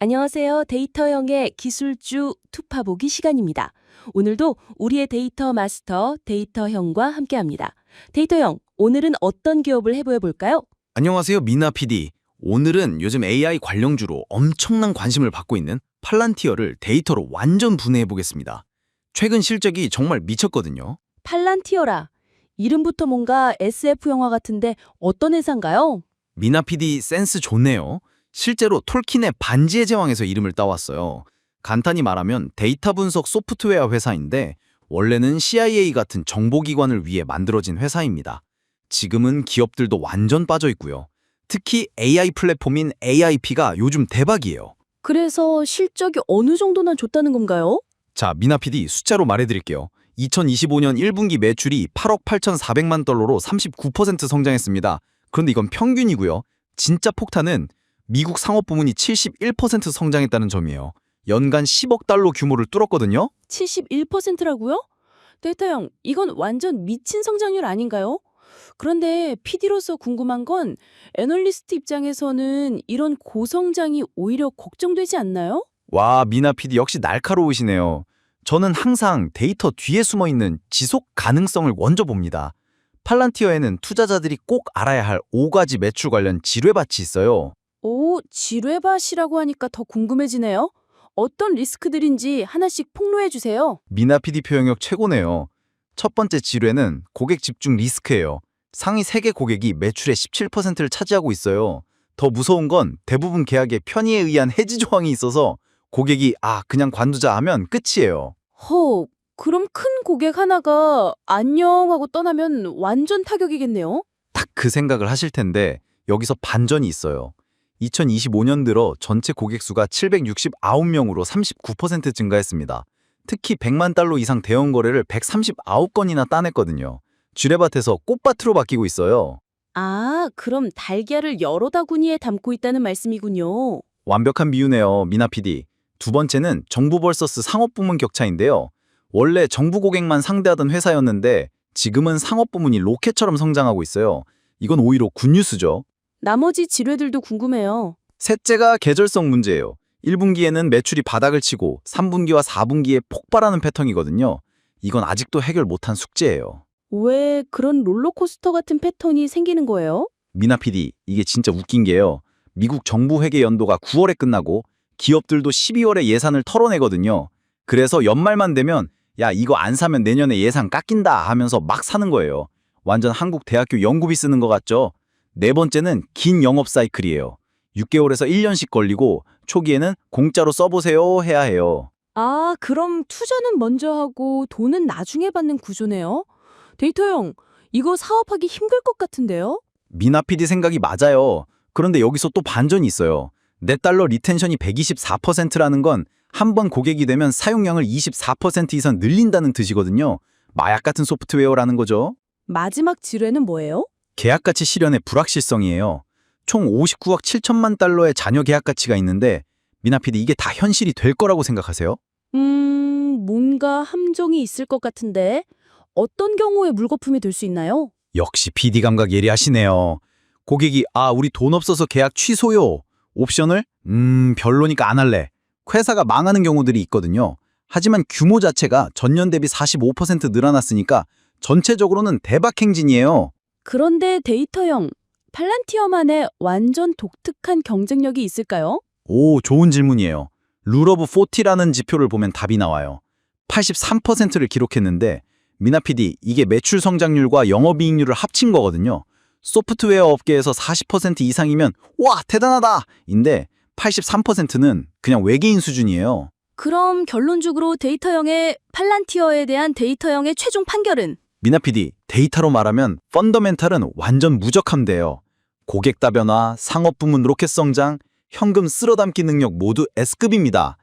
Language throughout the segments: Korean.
안녕하세요. 데이터형의 기술주 투파보기 시간입니다. 오늘도 우리의 데이터 마스터 데이터형과 함께합니다. 데이터형, 오늘은 어떤 기업을 해보여 볼까요? 안녕하세요, 미나 PD. 오늘은 요즘 AI 관련주로 엄청난 관심을 받고 있는 팔란티어를 데이터로 완전 분해해 보겠습니다. 최근 실적이 정말 미쳤거든요. 팔란티어라. 이름부터 뭔가 SF 영화 같은데 어떤 회사인가요? 미나 PD 센스 좋네요. 실제로 톨킨의 반지의 제왕에서 이름을 따왔어요. 간단히 말하면 데이터 분석 소프트웨어 회사인데 원래는 CIA 같은 정보기관을 위해 만들어진 회사입니다. 지금은 기업들도 완전 빠져 있고요. 특히 AI 플랫폼인 AIP가 요즘 대박이에요. 그래서 실적이 어느 정도나 좋다는 건가요? 자, 미나 PD 숫자로 말해드릴게요. 2025년 1분기 매출이 8억 8,400만 달러로 39% 성장했습니다. 그런데 이건 평균이고요. 진짜 폭탄은 미국 상업 부문이 71% 성장했다는 점이에요. 연간 10억 달러 규모를 뚫었거든요. 71%라고요? 데이터형, 이건 완전 미친 성장률 아닌가요? 그런데 PD로서 궁금한 건 애널리스트 입장에서는 이런 고성장이 오히려 걱정되지 않나요? 와, 미나 PD 역시 날카로우시네요. 저는 항상 데이터 뒤에 숨어 있는 지속 가능성을 먼저 봅니다. 팔란티어에는 투자자들이 꼭 알아야 할 5가지 매출 관련 지뢰밭이 있어요. 오, 지뢰밭이라고 하니까 더 궁금해지네요. 어떤 리스크들인지 하나씩 폭로해 주세요. 미나 PD 표현력 최고네요. 첫 번째 지뢰는 고객 집중 리스크예요. 상위 3개 고객이 매출의 17%를 차지하고 있어요. 더 무서운 건 대부분 계약에 편의에 의한 해지 조항이 있어서 고객이 아 그냥 관두자 하면 끝이에요. 허, 그럼 큰 고객 하나가 안녕 하고 떠나면 완전 타격이겠네요. 딱 그 생각을 하실 텐데 여기서 반전이 있어요. 2025년 들어 전체 고객 수가 769명으로 39% 증가했습니다. 특히 100만 달러 이상 대형 거래를 139건이나 따냈거든요. 쥐레밭에서 꽃밭으로 바뀌고 있어요. 아, 그럼 달걀을 여러 다구니에 담고 있다는 말씀이군요. 완벽한 비유네요, 미나 PD. 두 번째는 정부 벌서스 상업 부문 격차인데요. 원래 정부 고객만 상대하던 회사였는데 지금은 상업 부문이 로켓처럼 성장하고 있어요. 이건 오히려 굿뉴스죠. 나머지 지뢰들도 궁금해요. 셋째가 계절성 문제예요. 1분기에는 매출이 바닥을 치고 3분기와 4분기에 폭발하는 패턴이거든요. 이건 아직도 해결 못한 숙제예요. 왜 그런 롤러코스터 같은 패턴이 생기는 거예요? 미나 PD, 이게 진짜 웃긴 게요. 미국 정부 회계 연도가 9월에 끝나고 기업들도 12월에 예산을 털어내거든요. 그래서 연말만 되면 야, 이거 안 사면 내년에 예산 깎인다 하면서 막 사는 거예요. 완전 한국 대학교 연구비 쓰는 것 같죠? 네 번째는 긴 영업 사이클이에요. 6개월에서 1년씩 걸리고 초기에는 공짜로 써보세요 해야 해요. 아, 그럼 투자는 먼저 하고 돈은 나중에 받는 구조네요. 데이터형, 이거 사업하기 힘들 것 같은데요? 미나 PD 생각이 맞아요. 그런데 여기서 또 반전이 있어요. 내 달러 리텐션이 124%라는 건 한 번 고객이 되면 사용량을 24% 이상 늘린다는 뜻이거든요. 마약 같은 소프트웨어라는 거죠. 마지막 지뢰는 뭐예요? 계약 가치 실현의 불확실성이에요. 총 59억 7천만 달러의 잔여 계약 가치가 있는데 미나 PD 이게 다 현실이 될 거라고 생각하세요? 음, 뭔가 함정이 있을 것 같은데 어떤 경우에 물거품이 될 수 있나요? 역시 PD 감각 예리하시네요. 고객이 아 우리 돈 없어서 계약 취소요. 옵션을 음 별로니까 안 할래. 회사가 망하는 경우들이 있거든요. 하지만 규모 자체가 전년 대비 45% 늘어났으니까 전체적으로는 대박 행진이에요. 그런데 데이터형, 팔란티어만의 완전 독특한 경쟁력이 있을까요? 오, 좋은 질문이에요. 룰 오브 40라는 지표를 보면 답이 나와요. 83%를 기록했는데 미나 PD 이게 매출 성장률과 영업이익률을 합친 거거든요. 소프트웨어 업계에서 40% 이상이면 와 대단하다! 인데 83%는 그냥 외계인 수준이에요. 그럼 결론적으로 데이터형의 팔란티어에 대한 데이터형의 최종 판결은 미나 PD 데이터로 말하면 펀더멘탈은 완전 무적함돼요. 고객 다변화, 상업 부문 로켓 성장, 현금 쓸어담기 능력 모두 S급입니다.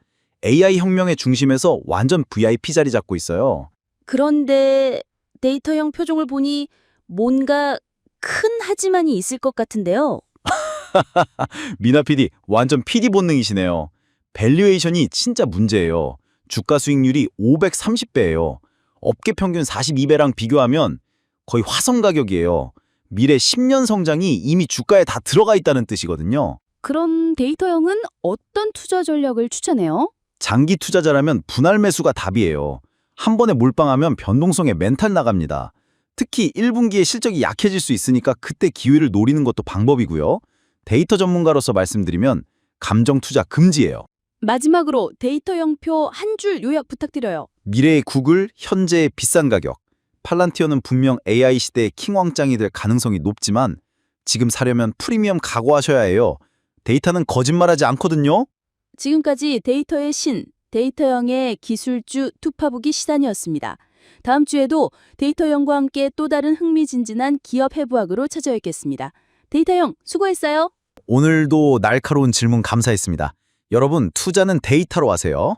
AI 혁명의 중심에서 완전 VIP 자리 잡고 있어요. 그런데 데이터형 표정을 보니 뭔가 큰 하지만이 있을 것 같은데요. 미나 PD 완전 PD 본능이시네요. 밸류에이션이 진짜 문제예요. 주가 수익률이 530배예요. 업계 평균 42배랑 비교하면 거의 화성 가격이에요. 미래 10년 성장이 이미 주가에 다 들어가 있다는 뜻이거든요. 그럼 데이터형은 어떤 투자 전략을 추천해요? 장기 투자자라면 분할 매수가 답이에요. 한 번에 몰빵하면 변동성에 멘탈 나갑니다. 특히 1분기에 실적이 약해질 수 있으니까 그때 기회를 노리는 것도 방법이고요. 데이터 전문가로서 말씀드리면 감정 투자 금지예요. 마지막으로 데이터형표 한 줄 요약 부탁드려요. 미래의 구글, 현재의 비싼 가격. 팔란티어는 분명 AI 시대의 킹왕짱이 될 가능성이 높지만 지금 사려면 프리미엄 각오하셔야 해요. 데이터는 거짓말하지 않거든요. 지금까지 데이터의 신, 데이터형의 기술주 투파보기 시단이었습니다. 다음 주에도 데이터형과 함께 또 다른 흥미진진한 기업 해부학으로 찾아뵙겠습니다. 데이터형 수고했어요. 오늘도 날카로운 질문 감사했습니다. 여러분, 투자는 데이터로 하세요.